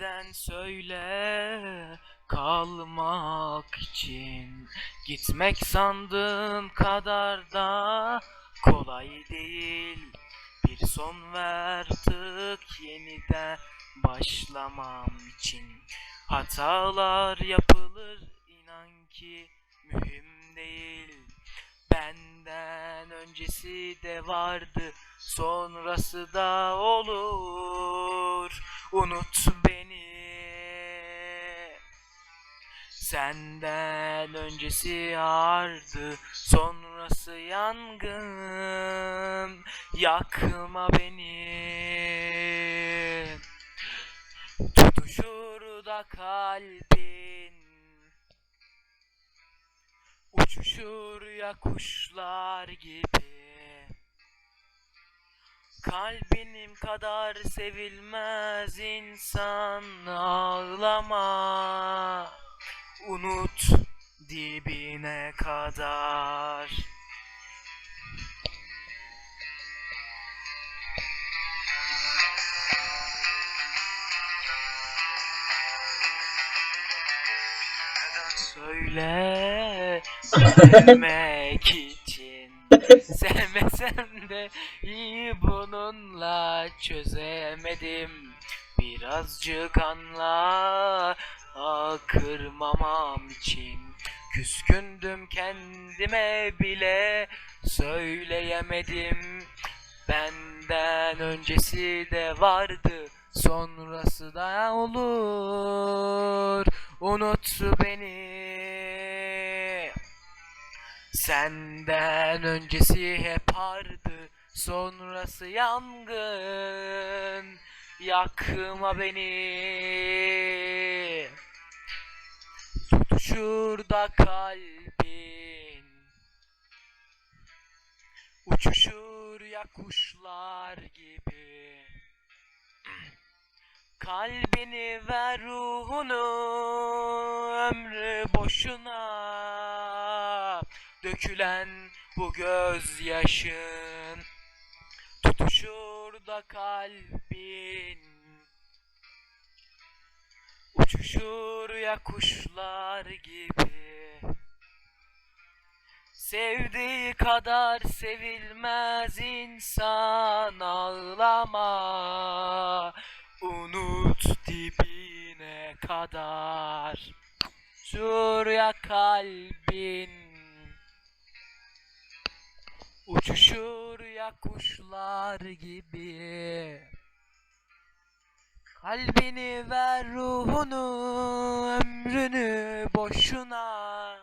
sen söyle kalmak için? Gitmek sandığın kadar da kolay değil. Bir son ver tık yeniden başlamam için. Hatalar yapılır inan ki mühim değil. Benden öncesi de vardı sonrası da olur. Unut Senden öncesi ağırdı sonrası yangın. Yakma beni. Tutuşur da kalbin. Uçuşur ya kuşlar gibi. Kalbinim kadar sevilmez insan ağlama Unut dibine kadar. Söyle sevmek için Sevmesem de iyi bununla çözemedim. Birazcık anla ah, kırmamam için. Küskündüm kendime bile. Söyleyemedim. Benden öncesi de vardı. Sonrası da olur. Unut beni. Senden öncesi hep ardı sonrası yangın. Yakma beni Tutuşur da kalbin. Uçuşur ya kuşlar gibi. Kalbini ver ruhunu ömrü boşuna. Dökülen bu gözyaşın Tutuşur da kalbin. Uçuşur ya kuşlar gibi. Sevdiği kadar sevilmez insan ağlama. Unut dibine kadar. Şuraya kalbin. Uçuşur ya kuşlar gibi Kalbini ver ruhunu ömrünü boşuna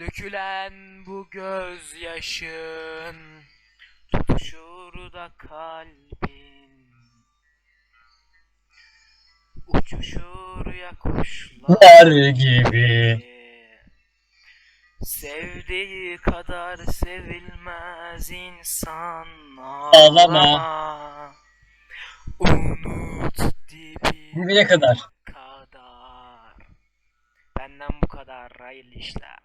Dökülen bu gözyaşın Tutuşur da kalbin Uçuşur ya kuşlar gibi. Sevdiği kadar sevilmez insan Ağlama. Dibine Bugüne kadar. kadar. Benden bu kadar. Hayırlı işler